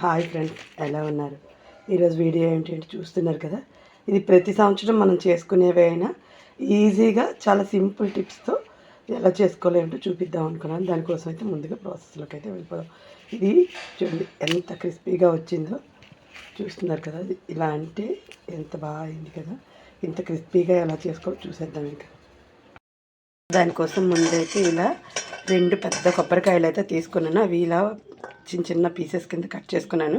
Hi friends ఎలా ఉన్నారు? ఈరోజు వీడియో ఏంటంటే చూస్తున్నారు కదా? ఇది ప్రతి సంవత్సరం మనం చేసుకునేవే అయినా ఈజీగా చాలా సింపుల్ టిప్స్తో ఎలా చేసుకోలేమిటో చూపిద్దాం అనుకున్నాను. దానికోసం అయితే ముందుగా ప్రాసెస్లోకి అయితే వెళ్ళిపోదాం. ఇది చూడండి ఎంత క్రిస్పీగా వచ్చిందో చూస్తున్నారు కదా? ఇలా అంటే ఎంత బాగా అయింది కదా? ఇంత క్రిస్పీగా ఎలా చేసుకోవాలో చూసేద్దాం ఇంకా. దానికోసం ముందైతే ఇలా రెండు పెద్ద కొబ్బరికాయలు అయితే తీసుకున్నాను. అవి ఇలా చిన్న చిన్న పీసెస్ కింద కట్ చేసుకున్నాను.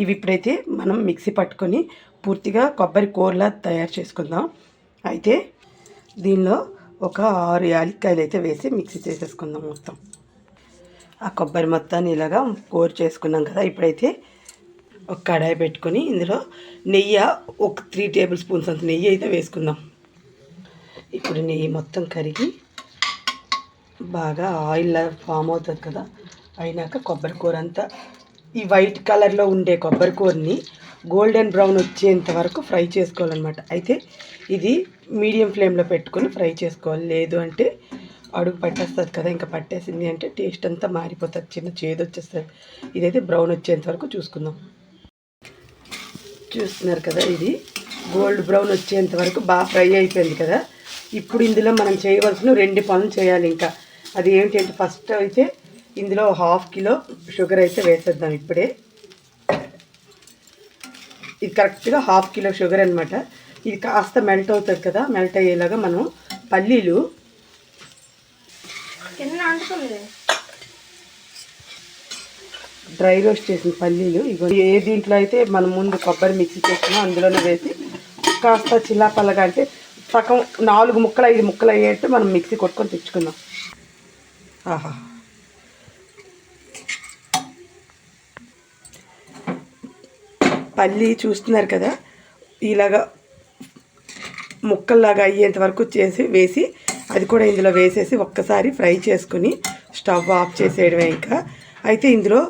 ఇవి ఇప్పుడైతే మనం మిక్సీ పట్టుకొని పూర్తిగా కొబ్బరి కూరలా తయారు చేసుకుందాం. అయితే దీనిలో ఒక ఆరు యాలక్కాయలు అయితే వేసి మిక్సీ చేసేసుకుందాం మొత్తం. ఆ కొబ్బరి మొత్తాన్ని ఇలాగా కూర చేసుకున్నాం కదా ఇప్పుడైతే ఒక కడాయి పెట్టుకొని ఇందులో నెయ్యి ఒక త్రీ టేబుల్ స్పూన్స్ అంత నెయ్యి అయితే వేసుకుందాం. ఇప్పుడు నెయ్యి మొత్తం కరిగి బాగా ఆయిల్ ఫామ్ అవుతుంది కదా అయినాక కొబ్బరి కూర అంతా. ఈ వైట్ కలర్లో ఉండే కొబ్బరి కూరని గోల్డెన్ బ్రౌన్ వచ్చేంత వరకు ఫ్రై చేసుకోవాలన్నమాట. అయితే ఇది మీడియం ఫ్లేమ్లో పెట్టుకొని ఫ్రై చేసుకోవాలి. లేదు అంటే అడుగు పట్టేస్తుంది కదా ఇంకా పట్టేసింది అంటే టేస్ట్ అంతా మారిపోతుంది. చిన్న చేదు వచ్చేస్తుంది. ఇదైతే బ్రౌన్ వచ్చేంత వరకు చూసుకుందాం. చూస్తున్నారు కదా ఇది గోల్డ్ బ్రౌన్ వచ్చేంత వరకు బాగా ఫ్రై అయిపోయింది కదా. ఇప్పుడు ఇందులో మనం చేయవలసిన రెండు పనులు చేయాలి ఇంకా. అది ఏంటంటే ఫస్ట్ అయితే ఇందులో హాఫ్ కిలో షుగర్ అయితే వేసేద్దాం ఇప్పుడే. ఇది కరెక్ట్గా హాఫ్ కిలో షుగర్ అనమాట ఇది కాస్త మెల్ట్ అవుతుంది కదా మెల్ట్ అయ్యేలాగా మనం పల్లీలు డ్రై రోస్ట్ చేసిన పల్లీలు ఇగో ఏ దీంట్లో అయితే మనం ముందు కొబ్బరి మిక్సీ చేసినా అందులోనే వేసి కాస్త చిల్లాపల్లగా అంటే సగం నాలుగు ముక్కలు ఐదు ముక్కలు అయ్యేట్టు మనం మిక్సీ కొట్టుకొని తెచ్చుకుందాం. ఆహా. పల్లి చూస్తున్నారు కదా ఇలాగా ముక్కల్లాగా అయ్యేంత వరకు చేసి వేసి అది కూడా ఇందులో వేసేసి ఒక్కసారి ఫ్రై చేసుకుని స్టవ్ ఆఫ్ చేసేయడమే ఇంకా. అయితే ఇందులో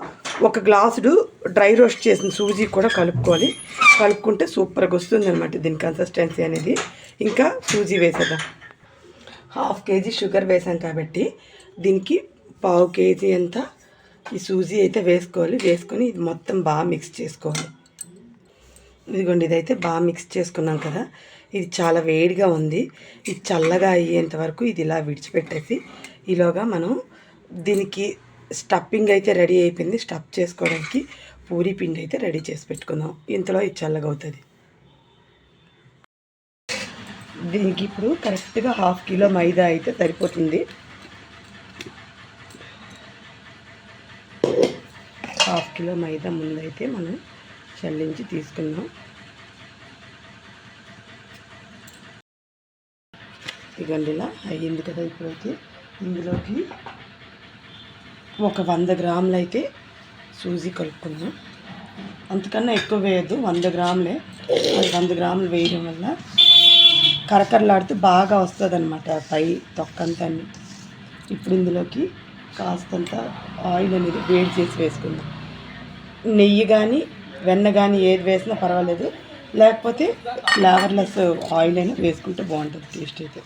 ఒక గ్లాసుడు డ్రై రోస్ట్ చేసిన సూజీ కూడా కలుపుకోవాలి. కలుపుకుంటే సూపర్గా వస్తుంది అనమాట దీని కన్సిస్టెన్సీ అనేది. ఇంకా సూజీ వేసేద్దాం. హాఫ్ కేజీ షుగర్ వేసాం కాబట్టి దీనికి పావు కేజీ అంత ఈ సూజీ అయితే వేసుకోవాలి. వేసుకొని ఇది మొత్తం బాగా మిక్స్ చేసుకోవాలి. ఇదిగోండి ఇదైతే బాగా మిక్స్ చేసుకున్నాం కదా. ఇది చాలా వేడిగా ఉంది. ఇది చల్లగా అయ్యేంత వరకు ఇది ఇలా విడిచిపెట్టేసి ఈలోగా మనం దీనికి స్టఫింగ్ అయితే రెడీ అయిపోయింది. స్టఫ్ చేసుకోవడానికి పూరి పిండి అయితే రెడీ చేసి పెట్టుకుందాం. ఇంతలో ఇది చల్లగా అవుతుంది. దీనికి ఇప్పుడు కరెక్ట్గా హాఫ్ కిలో మైదా అయితే సరిపోతుంది. హాఫ్ కిలో మైదా ముందైతే మనం చల్లించి తీసుకుందాం. ఇదిగోండి ఇలా అయ్యింది కదా ఇప్పుడైతే. ఇందులోకి ఒక వంద గ్రాములు అయితే సూజీ కలుపుకుందాం. అంతకన్నా ఎక్కువ వేయద్దు వంద గ్రాములే. వంద గ్రాములు వేయడం వల్ల కరకరలాడుతూ బాగా వస్తుంది అనమాట పై తొక్కంతా ఇప్పుడు ఇందులోకి కాస్తంత ఆయిల్ అనేది వేడి చేసి వేసుకుందాం. నెయ్యి కానీ వెన్న కానీ ఏది వేసినా పర్వాలేదు. లేకపోతే ఫ్లేవర్లెస్ ఆయిల్ అయినా వేసుకుంటే బాగుంటుంది టేస్ట్ అయితే.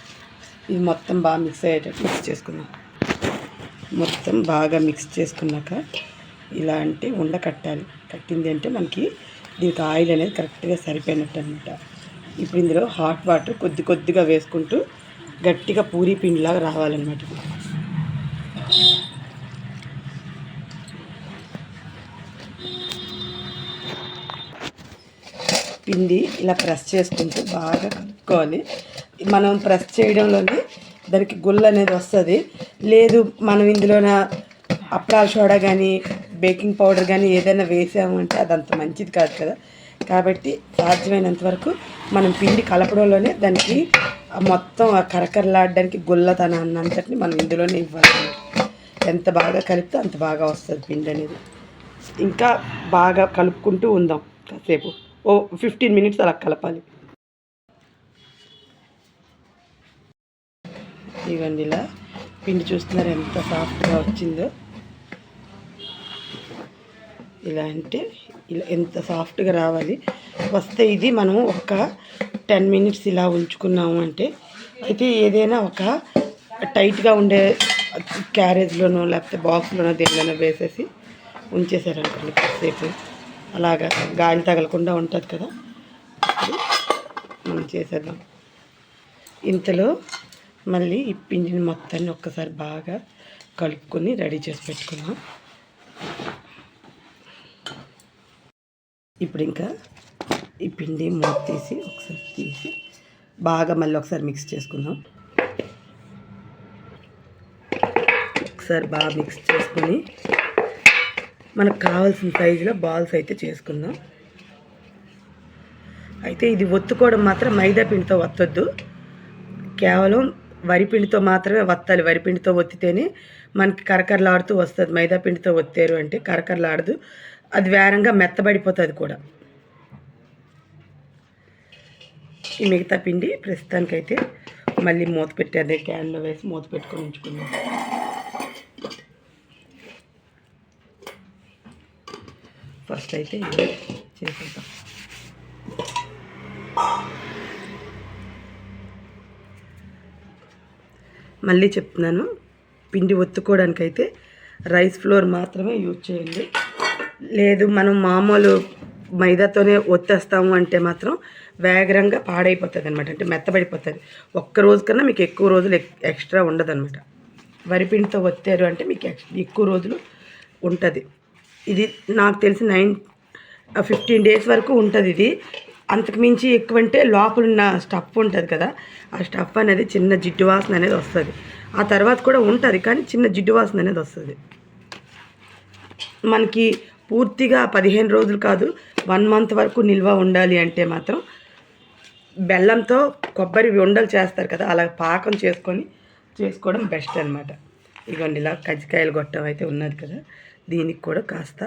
ఇది మొత్తం బాగా మిక్స్ అయ్యేటట్టు మిక్స్ చేసుకుందాం. మొత్తం బాగా మిక్స్ చేసుకున్నాక ఇలా అంటే ఉండ కట్టాలి. కట్టింది అంటే మనకి దీనికి ఆయిల్ అనేది కరెక్ట్గా సరిపోయినట్టు అనమాట ఇప్పుడు ఇందులో హాట్ వాటర్ కొద్ది కొద్దిగా వేసుకుంటూ గట్టిగా పూరీ పిండిలాగా రావాలన్నమాట. పిండి ఇలా ప్రెస్ చేసుకుంటూ బాగా కలుపుకోవాలి. మనం ప్రెస్ చేయడంలోనే దానికి గుళ్ళు అనేది వస్తుంది. లేదు మనం ఇందులోన అప్పడాల సోడా కానీ బేకింగ్ పౌడర్ కానీ ఏదైనా వేసామంటే అది అంత మంచిది కాదు కదా. కాబట్టి సాధ్యమైనంత వరకు మనం పిండి కలపడంలోనే దానికి మొత్తం ఆ కరకరలాడడానికి గుల్లతనాన్ని అంతటిని మనం ఇందులోనే ఇవ్వాలి. ఎంత బాగా కలిపితే అంత బాగా వస్తుంది పిండి అనేది. ఇంకా బాగా కలుపుకుంటూ ఉందాం కాసేపు. ఓ ఫిఫ్టీన్ మినిట్స్ అలా కలపాలి. ఇవ్వండి ఇలా పిండి చూస్తున్నారు ఎంత సాఫ్ట్గా వచ్చిందో. ఇలా అంటే ఇలా ఎంత సాఫ్ట్గా రావాలి. వస్తే ఇది మనం ఒక టెన్ మినిట్స్ ఇలా ఉంచుకున్నాము అంటే అయితే ఏదైనా ఒక టైట్గా ఉండే క్యారేజ్లోనో లేకపోతే బాక్స్లోనో దేనిలోనో వేసేసి ఉంచేసారనుకోండి కాసేపు అలాగా గాలి తగలకుండా ఉంటుంది కదా. ఇప్పుడు మనం చేసేద్దాం. ఇంతలో మళ్ళీ ఈ పిండిని మొత్తాన్ని ఒక్కసారి బాగా కలుపుకొని రెడీ చేసి పెట్టుకుందాం. ఇప్పుడు ఇంకా ఈ పిండి మూత తీసి ఒకసారి తీసి బాగా మళ్ళీ ఒకసారి మిక్స్ చేసుకుందాం. ఒకసారి బాగా మిక్స్ చేసుకొని మనకు కావాల్సిన సైజులో బాల్స్ అయితే చేసుకుందాం. అయితే ఇది ఒత్తుకోవడం మాత్రం మైదా పిండితో వత్తొద్దు. కేవలం వరిపిండితో మాత్రమే వత్తాలి. వరిపిండితో ఒత్తితేనే మనకి కరకరలాడుతూ వస్తుంది. మైదా పిండితో ఒత్తారు అంటే కరకరలాడదు. అది వేరంగా మెత్తబడిపోతుంది కూడా. ఈ మిగతా పిండి ప్రస్తుతానికైతే మళ్ళీ మూత పెట్టేది క్యాన్లో వేసి మూత పెట్టుకొని ఉంచుకుందాం. ఫస్ట్ అయితే ఇది చేసేద్దాం. మళ్ళీ చెప్తున్నాను పిండి ఒత్తుకోవడానికైతే రైస్ ఫ్లోర్ మాత్రమే యూజ్ చేయండి. లేదు మనం మామూలు మైదాతోనే ఒత్తేస్తాము అంటే మాత్రం వేగరంగా పాడైపోతుంది అనమాట అంటే మెత్తబడిపోతుంది. ఒక్క రోజు కన్నా మీకు ఎక్కువ రోజులు ఎక్స్ట్రా ఉండదు అనమాట వరిపిండితో ఒత్తారు అంటే మీకు ఎక్కువ రోజులు ఉంటుంది. ఇది నాకు తెలిసి నైన్ ఫిఫ్టీన్ డేస్ వరకు ఉంటుంది ఇది. అంతకు మించి ఎక్కువ అంటే లోపల ఉన్న స్టఫ్ ఉంటుంది కదా ఆ స్టఫ్ అనేది చిన్న జిడ్డు వాసన అనేది వస్తుంది. ఆ తర్వాత కూడా ఉంటుంది కానీ చిన్న జిడ్డు వాసన అనేది వస్తుంది. మనకి పూర్తిగా పదిహేను రోజులు కాదు వన్ మంత్ వరకు నిల్వ ఉండాలి అంటే మాత్రం బెల్లంతో కొబ్బరి ఉండలు చేస్తారు కదా అలా పాకం చేసుకొని చేసుకోవడం బెస్ట్ అనమాట ఇదిగోండి ఇలా కజ్జికాయలు గొట్టం అయితే ఉన్నది కదా. దీనికి కూడా కాస్త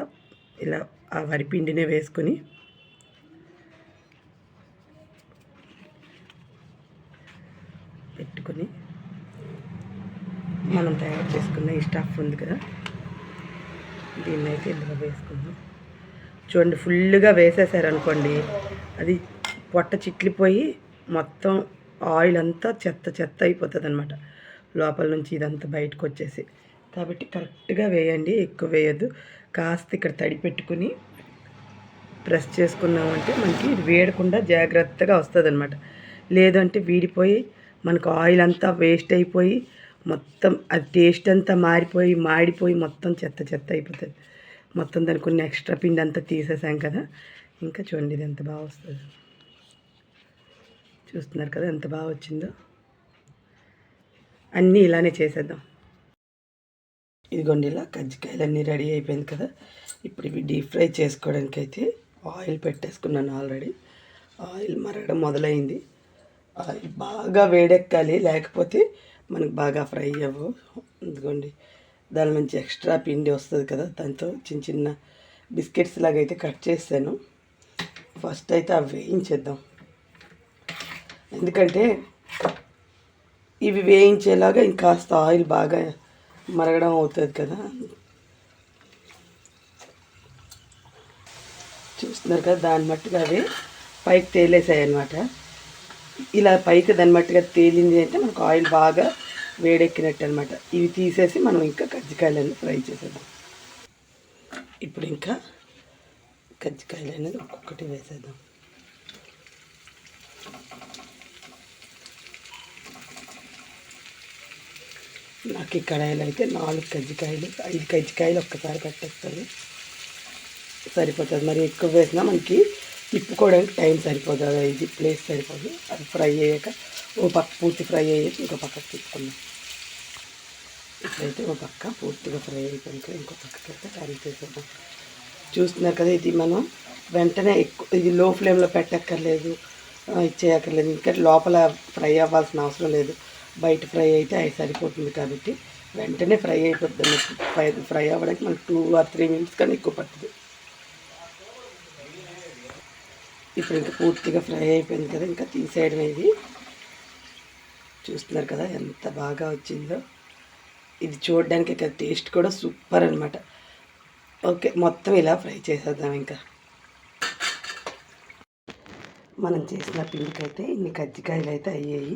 ఇలా ఆ వరిపిండినే వేసుకొని పెట్టుకొని మనం తయారు చేసుకున్న ఈ స్టఫ్ ఉంది కదా దీన్ని అయితే ఇందులో వేసుకుందాం. చూడండి ఫుల్గా వేసేసారనుకోండి అది పొట్ట చిట్లిపోయి మొత్తం ఆయిల్ అంతా చెత్త చెత్త అయిపోతుంది అనమాట లోపల నుంచి ఇదంతా బయటకు వచ్చేసి కాబట్టి కరెక్ట్గా వేయండి ఎక్కువ వేయద్దు. కాస్త ఇక్కడ తడి పెట్టుకుని ప్రెస్ చేసుకున్నామంటే మనకి వేడకుండా జాగ్రత్తగా వస్తుంది అనమాట లేదంటే వీడిపోయి మనకు ఆయిల్ అంతా వేస్ట్ అయిపోయి మొత్తం అది టేస్ట్ అంతా మారిపోయి మాడిపోయి మొత్తం చెత్త చెత్త అయిపోతుంది. మొత్తం దానికి కొన్ని ఎక్స్ట్రా పిండి అంతా తీసేసాం కదా. ఇంకా చూడండి ఇది ఎంత బాగా వస్తుంది. చూస్తున్నారు కదా ఎంత బాగా వచ్చిందో. అన్నీ ఇలానే చేసేద్దాం. ఇదిగోండి ఇలా కజ్జికాయలు అన్నీ రెడీ అయిపోయింది కదా. ఇప్పుడు ఇవి డీప్ ఫ్రై చేసుకోవడానికి అయితే ఆయిల్ పెట్టేసుకున్నాను ఆల్రెడీ. ఆయిల్ మరగడం మొదలైంది. ఆయిల్ బాగా వేడెక్కాలి లేకపోతే మనకు బాగా ఫ్రై అవ్వవు ఇదిగోండి దాని నుంచి ఎక్స్ట్రా పిండి వస్తుంది కదా దాంతో చిన్న చిన్న బిస్కెట్స్ లాగా అయితే కట్ చేస్తాను ఫస్ట్ అయితే అవి వేయించేద్దాం. ఎందుకంటే ఇవి వేయించేలాగా ఇంకాస్త ఆయిల్ బాగా మరగడం అవుతుంది కదా. చూస్తున్నారు కదా దాని మట్టుగా అవి పైకి తేలేసాయి అనమాట ఇలా పైకి దాని మట్టుగా తేలింది అంటే మనకు ఆయిల్ బాగా వేడెక్కినట్టు అనమాట ఇవి తీసేసి మనం ఇంకా కజ్జికాయలన్నీ ఫ్రై చేసేద్దాం. ఇప్పుడు ఇంకా కజ్జికాయలు అనేది ఒక్కొక్కటి వేసేద్దాం. నాకు ఈ కడాయిలు అయితే నాలుగు కజ్జికాయలు ఐదు కజ్జికాయలు ఒక్కసారి కట్టేస్తుంది సరిపోతుంది. మరి ఎక్కువ వేసినా మనకి తిప్పుకోవడానికి టైం సరిపోదు. అది ఇది ప్లేస్ సరిపోదు. అది ఫ్రై అయ్యాక ఓ పక్క పూర్తి ఫ్రై అయ్యాక ఇంకో పక్కకు తిప్పుకున్నాం ఇప్పుడైతే ఓ పక్క పూర్తిగా ఫ్రై అయిపోయాక ఇంకో పక్కకి అయితే కర్రీ చేసేద్దాం. చూస్తున్నారు కదా ఇది మనం వెంటనే ఎక్కువ ఇది లో ఫ్లేమ్లో పెట్టక్కర్లేదు. ఇచ్చేయక్కర్లేదు. ఇంకా లోపల ఫ్రై అవ్వాల్సిన అవసరం లేదు. బయట ఫ్రై అయితే అవి సరిపోతుంది కాబట్టి వెంటనే ఫ్రై అయిపోతుంది ఫ్రై ఫ్రై అవ్వడానికి మనకు టూ ఆర్ త్రీ మినిట్స్ కానీ ఎక్కువ పడుతుంది. ఇప్పుడు ఇంకా పూర్తిగా ఫ్రై అయిపోయింది కదా ఇంకా తీసేయడం ఇది. చూస్తున్నారు కదా ఎంత బాగా వచ్చిందో. ఇది చూడడానికి ఇక్కడ టేస్ట్ కూడా సూపర్ అనమాట ఓకే మొత్తం ఇలా ఫ్రై చేసేద్దాం ఇంకా. మనం చేసిన పిండికైతే ఇన్ని కజ్జికాయలు అయితే అయ్యాయి.